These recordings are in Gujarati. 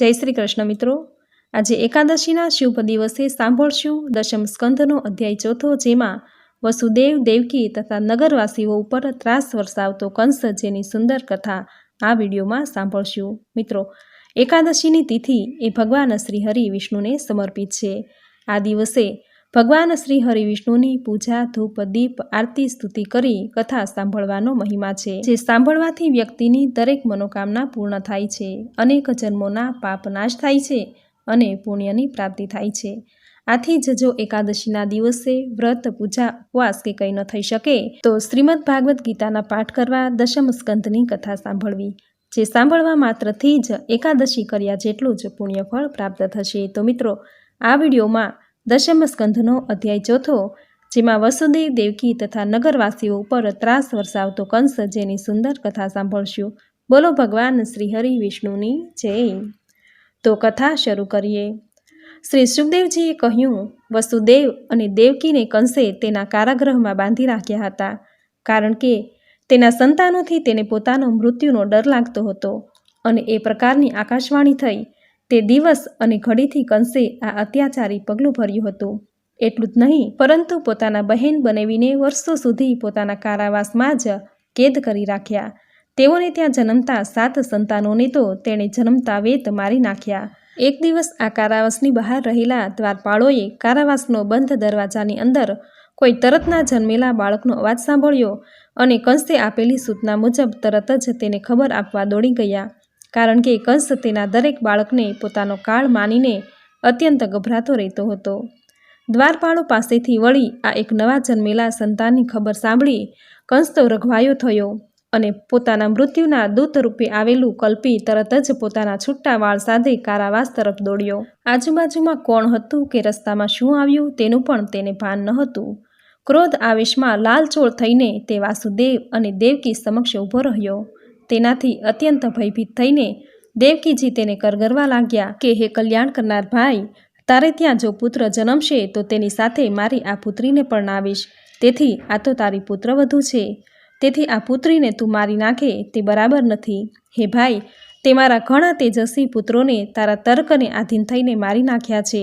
જય શ્રી કૃષ્ણ મિત્રો. આજે એકાદશીના શુભ દિવસે સાંભળશું દશમ સ્કંધનો અધ્યાય ચોથો, જેમાં વસુદેવ દેવકી તથા નગરવાસીઓ ઉપર ત્રાસ વરસાવતો કંસ જેની સુંદર કથા આ વિડીયોમાં સાંભળશું. મિત્રો, એકાદશીની તિથિ એ ભગવાન શ્રી હરિ વિષ્ણુને સમર્પિત છે. આ દિવસે ભગવાન શ્રી હરિ વિષ્ણુની પૂજા, ધૂપ, દીપ, આરતી, સ્તુતિ કરી કથા સાંભળવાનો મહિમા છે, જે સાંભળવાથી વ્યક્તિની દરેક મનોકામના પૂર્ણ થાય છે, અનેક જન્મોના પાપ નાશ થાય છે અને પુણ્યની પ્રાપ્તિ થાય છે. આથી જ જો એકાદશીના દિવસે વ્રત, પૂજા, ઉપવાસ કે કંઈ ન થઈ શકે, તો શ્રીમદ ભાગવત ગીતાના પાઠ કરવા દશમ સ્કંદની કથા સાંભળવી, જે સાંભળવા માત્રથી જ એકાદશી કર્યા જેટલું જ પુણ્યફળ પ્રાપ્ત થશે. તો મિત્રો, આ વિડીયોમાં દશમ સ્કંધનો અધ્યાય ચોથો, જેમાં વસુદેવ દેવકી તથા નગરવાસીઓ ઉપર ત્રાસ વરસાવતો કંસ જેની સુંદર કથા સાંભળશું. બોલો ભગવાન શ્રી હરિ વિષ્ણુની જય. તો કથા શરૂ કરીએ. શ્રી સુખદેવજીએ કહ્યું, વસુદેવ અને દેવકીને કંસે તેના કારાગૃહમાં બાંધી રાખ્યા હતા, કારણ કે તેના સંતાનોથી તેને પોતાનો મૃત્યુનો ડર લાગતો હતો અને એ પ્રકારની આકાશવાણી થઈ તે દિવસ અને ઘડીથી કંસે આ અત્યાચારી પગલું ભર્યું હતું. એટલું જ નહીં, પરંતુ પોતાના બહેન બનેવીને વર્ષો સુધી પોતાના કારાવાસમાં જ કેદ કરી રાખ્યા. તેઓને ત્યાં જન્મતા સાત સંતાનોને તો તેણે જન્મતા વેત મારી નાખ્યા. એક દિવસ આ કારાવાસની બહાર રહેલા દ્વારપાળોએ કારાવાસનો બંધ દરવાજાની અંદર કોઈ તરતના જન્મેલા બાળકનો અવાજ સાંભળ્યો અને કંસે આપેલી સૂચના મુજબ તરત જ તેને ખબર આપવા દોડી ગયા. કારણ કે કંસ તેના દરેક બાળકને પોતાનો કાળ માનીને અત્યંત ગભરાતો રહેતો હતો. દ્વારપાળો પાસેથી વળી આ એક નવા જન્મેલા સંતાનની ખબર સાંભળી કંસ તો રઘવાયો થયો અને પોતાના મૃત્યુના દૂત રૂપે આવેલું કલ્પી તરત જ પોતાના છૂટા વાળ સાથે કારાવાસ તરફ દોડ્યો. આજુબાજુમાં કોણ હતું કે રસ્તામાં શું આવ્યું તેનું પણ તેને ભાન નહોતું. ક્રોધ આવેશમાં લાલચોળ થઈને તે વાસુદેવ અને દેવકી સમક્ષ ઊભો રહ્યો. તેનાથી અત્યંત ભયભીત થઈને દેવકીજી તેને કરગરવા લાગ્યા કે, હે કલ્યાણ કરનાર ભાઈ, તારે ત્યાં જો પુત્ર જન્મશે, તો તેની સાથે મારી આ પુત્રીને પણ નાવીશ તેથી આ તો તારી પુત્રવધુ છે. તેથી આ પુત્રીને તું મારી નાખે, તે બરાબર નથી. હે ભાઈ, તે મારા ઘણા તેજસ્વી પુત્રોને તારા તર્કને આધીન થઈને મારી નાખ્યા છે.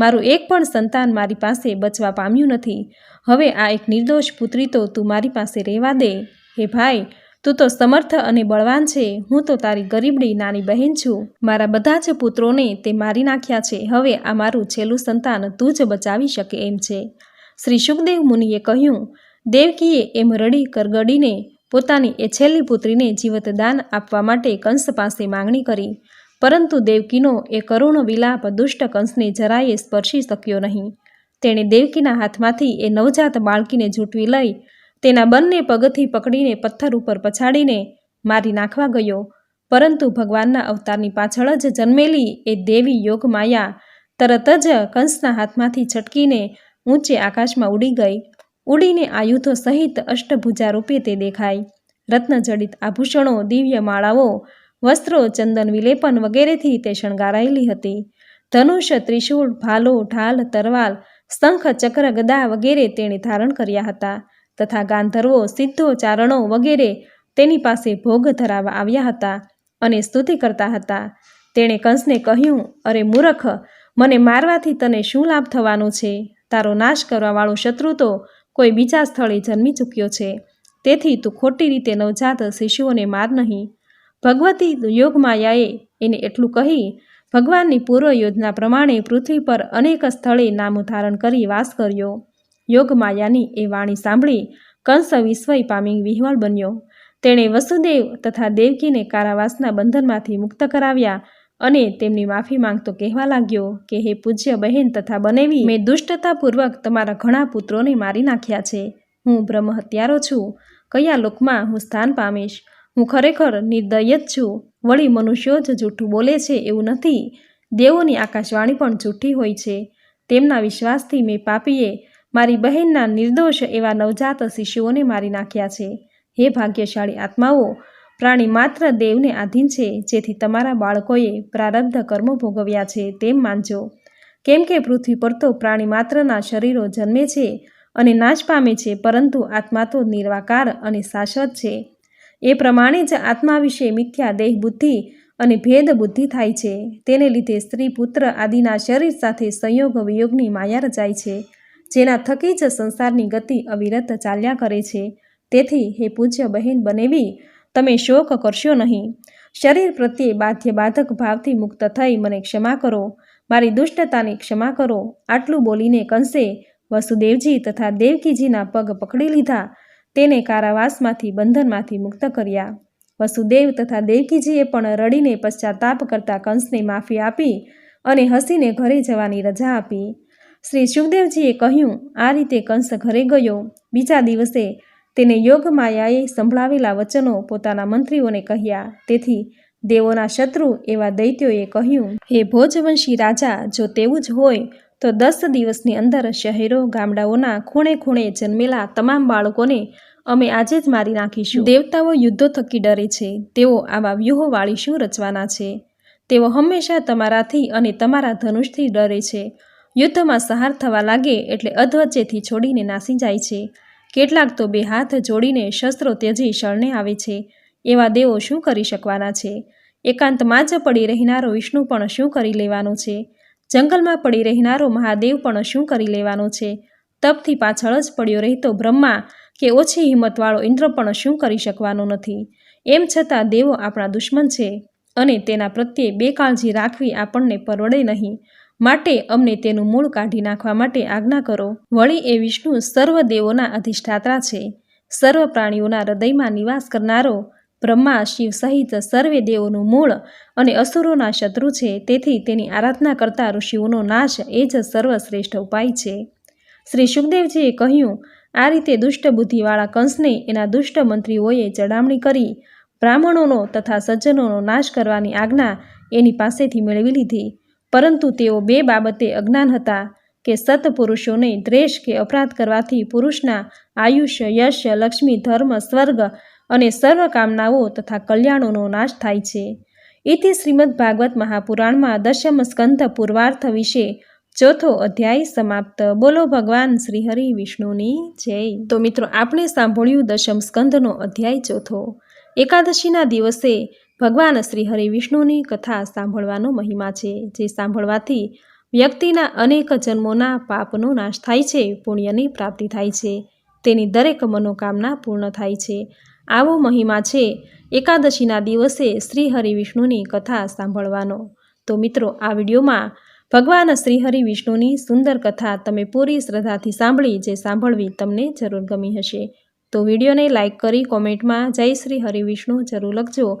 મારું એક પણ સંતાન મારી પાસે બચવા પામ્યું નથી. હવે આ એક નિર્દોષ પુત્રી તો તું મારી પાસે રહેવા દે. હે ભાઈ તું તો સમર્થ અને બળવાન છે. હું તો તારી ગરીબડી નાની બહેન છું. મારા બધા જ પુત્રોને તે મારી નાખ્યા છે. હવે આ મારું છેલ્લું સંતાન તું જ બચાવી શકે એમ છે. શ્રી સુખદેવ મુનિએ કહ્યું, દેવકીએ એમ રડી કરગડીને પોતાની એ છેલ્લી પુત્રીને જીવતદાન આપવા માટે કંસ પાસે માંગણી કરી. પરંતુ દેવકીનો એ કરુણ વિલાપ દુષ્ટ કંસને જરાયે સ્પર્શી શક્યો નહીં. તેણે દેવકીના હાથમાંથી એ નવજાત બાળકીને ઝૂંટવી લઈ તેના બંને પગથી પકડીને પથ્થર ઉપર પછાડીને મારી નાખવા ગયો. પરંતુ ભગવાનના અવતારની પાછળ જ જન્મેલી એ દેવી યોગ માયા તરત જ કંસના હાથમાંથી છટકીને ઊંચે આકાશમાં ઉડી ગઈ. ઉડીને આયુધો સહિત અષ્ટભુજા રૂપે તે દેખાય રત્નજડિત આભૂષણો, દિવ્ય માળાઓ, વસ્ત્રો, ચંદન વિલેપન વગેરેથી તે શણગારાયેલી હતી. ધનુષ, ત્રિશૂળ, ભાલો, ઢાલ, તરવાલ, શંખ, ચક્ર, ગદા વગેરે તેણે ધારણ કર્યા હતા. તથા ગાંધર્વો સિદ્ધો ચારણો વગેરે તેની પાસે ભોગ ધરાવવા આવ્યા હતા અને સ્તુતિ કરતા હતા. તેણે કંસને કહ્યું, અરે મૂરખ, મને મારવાથી તને શું લાભ થવાનો છે? તારો નાશ કરવાવાળો શત્રુ તો કોઈ બીજા સ્થળે જન્મી ચૂક્યો છે. તેથી તું ખોટી રીતે નવજાત શિશુઓને માર નહીં. ભગવતી યોગમાયાએ એને એટલું કહી, ભગવાનની પૂર્વ યોજના પ્રમાણે પૃથ્વી પર અનેક સ્થળે નામ ધારણ કરી વાસ કર્યો. યોગમાયાની એ વાણી સાંભળી કંસ વિસ્મય પામી વિહવળ બન્યો. તેણે વસુદેવ તથા દેવકીને કારાવાસના બંધનમાંથી મુક્ત કરાવ્યા અને તેમની માફી માંગતો કહેવા લાગ્યો કે, હે પૂજ્ય બહેન તથા બનેવી, મેં દુષ્ટતાપૂર્વક તમારા ઘણા પુત્રોને મારી નાખ્યા છે. હું બ્રહ્મ હત્યારો છું. કયા લોકમાં હું સ્થાન પામીશ? હું ખરેખર નિર્દય જ છું. વળી મનુષ્યો જ જૂઠું બોલે છે એવું નથી. દેવોની આકાશવાણી પણ જૂઠી હોય છે. તેમના વિશ્વાસથી મેં પાપીએ મારી બહેનના નિર્દોષ એવા નવજાત શિશુઓને મારી નાખ્યા છે. હે ભાગ્યશાળી આત્માઓ, પ્રાણી માત્ર દેવને આધીન છે, જેથી તમારા બાળકોએ પ્રારબ્ધ કર્મો ભોગવ્યા છે તેમ માનજો. કેમ કે પૃથ્વી પર તો પ્રાણી માત્રના શરીરો જન્મે છે અને નાશ પામે છે, પરંતુ આત્મા તો નિર્વાકાર અને શાશ્વત છે. એ પ્રમાણે જ આત્મા વિશે મિથ્યા દેહ બુદ્ધિ અને ભેદ બુદ્ધિ થાય છે. તેને લીધે સ્ત્રી પુત્ર આદિના શરીર સાથે સંયોગ વિયોગની માયા રચાય છે. જેના થકી જ સંસારની ગતિ અવિરત ચાલ્યા કરે છે. તેથી હે પૂજ્ય બહેન બનેવી, તમે શોક કરશો નહીં. શરીર પ્રત્યે બાધ્ય બાધક ભાવથી મુક્ત થઈ મને ક્ષમા કરો. મારી દુષ્ટતાને ક્ષમા કરો. આટલું બોલીને કંસે વસુદેવજી તથા દેવકીજીના પગ પકડી લીધા. તેને કારાવાસમાંથી, બંધનમાંથી મુક્ત કર્યા. વસુદેવ તથા દેવકીજીએ પણ રડીને પશ્ચાતાપ કરતા કંસને માફી આપી અને હસીને ઘરે જવાની રજા આપી. શ્રી શુકદેવજીએ કહ્યું, આ રીતે કંસ ઘરે ગયો. બીજા દિવસે તેને યોગ માયાએ સંભળાવેલા વચનો પોતાના મંત્રીઓને કહ્યા. તેથી દેવોના શત્રુ એવા દૈત્યોએ કહ્યું, હે ભોજવંશી રાજા, જો તેવું જ હોય, તો દસ દિવસની અંદર શહેરો, ગામડાઓના ખૂણે ખૂણે જન્મેલા તમામ બાળકોને અમે આજે જ મારી નાખીશું. દેવતાઓ યુદ્ધો થકી ડરે છે. તેઓ આવા વ્યૂહોવાળી શું રચવાના છે? તેઓ હંમેશા તમારાથી અને તમારા ધનુષથી ડરે છે. યુદ્ધમાં સહાર થવા લાગે એટલે અધવચ્ચેથી છોડીને નાસી જાય છે. કેટલાક તો બે હાથ જોડીને શસ્ત્રો ત્યજી શરણે આવે છે. એવા દેવો શું કરી શકવાના છે? એકાંતમાં જ પડી રહેનારો વિષ્ણુ પણ શું કરી લેવાનો છે? જંગલમાં પડી રહેનારો મહાદેવ પણ શું કરી લેવાનો છે? તપથી પાછળ જ પડ્યો રહેતો બ્રહ્મા કે ઓછી હિંમતવાળો ઇન્દ્ર પણ શું કરી શકવાનો નથી? એમ છતાં દેવો આપણા દુશ્મન છે અને તેના પ્રત્યે બેકાળજી રાખવી આપણને પરવડે નહીં. માટે અમને તેનું મૂળ કાઢી નાખવા માટે આજ્ઞા કરો. વળી એ વિષ્ણુ સર્વ દેવોના અધિષ્ઠાત્રા છે. સર્વ પ્રાણીઓના હૃદયમાં નિવાસ કરનારો બ્રહ્મા, શિવ સહિત સર્વે દેવોનું મૂળ અને અસુરોના શત્રુ છે. તેથી તેની આરાધના કરતા ઋષિઓનો નાશ એ જ સર્વશ્રેષ્ઠ ઉપાય છે. શ્રી સુખદેવજીએ કહ્યું, આ રીતે દુષ્ટ બુદ્ધિવાળા કંસને એના દુષ્ટ મંત્રીઓએ ચડામણી કરી, બ્રાહ્મણોનો તથા સજ્જનોનો નાશ કરવાની આજ્ઞા એની પાસેથી મેળવી લીધી. પરંતુ તેઓ બે બાબતે અજ્ઞાન હતા કે સત્પુરુષોને દ્વેષ કે અપરાધ કરવાથી પુરુષના આયુષ્ય, યશ, લક્ષ્મી, ધર્મ, સ્વર્ગ અને સર્વ કામનાઓ તથા કલ્યાણોનો નાશ થાય છે. ઇતિ શ્રીમદ ભાગવત મહાપુરાણમાં દશમ સ્કંધ પૂર્વાર્થ વિશે ચોથો અધ્યાય સમાપ્ત. બોલો ભગવાન શ્રી હરિ વિષ્ણુની જય. તો મિત્રો, આપણે સાંભળ્યું દશમ સ્કંધનો અધ્યાય ચોથો. એકાદશીના દિવસે ભગવાન શ્રી હરિ વિષ્ણુની કથા સાંભળવાનો મહિમા છે, જે સાંભળવાથી વ્યક્તિના અનેક જન્મોના પાપનો નાશ થાય છે, પુણ્યની પ્રાપ્તિ થાય છે. તેની દરેક મનોકામના પૂર્ણ થાય છે. આવો મહિમા છે, એકાદશીના દિવસે શ્રી હરિ વિષ્ણુની કથા સાંભળવાનો. તો મિત્રો, આ વિડીયોમાં ભગવાન શ્રી હરિ વિષ્ણુની સુંદર કથા તમે પૂરી શ્રદ્ધાથી સાંભળી, જે સાંભળવી તમને જરૂર ગમી હશે. તો વિડીયોને લાઇક કરી કોમેન્ટમાં જય શ્રી હરિ વિષ્ણુ જરૂર લખજો.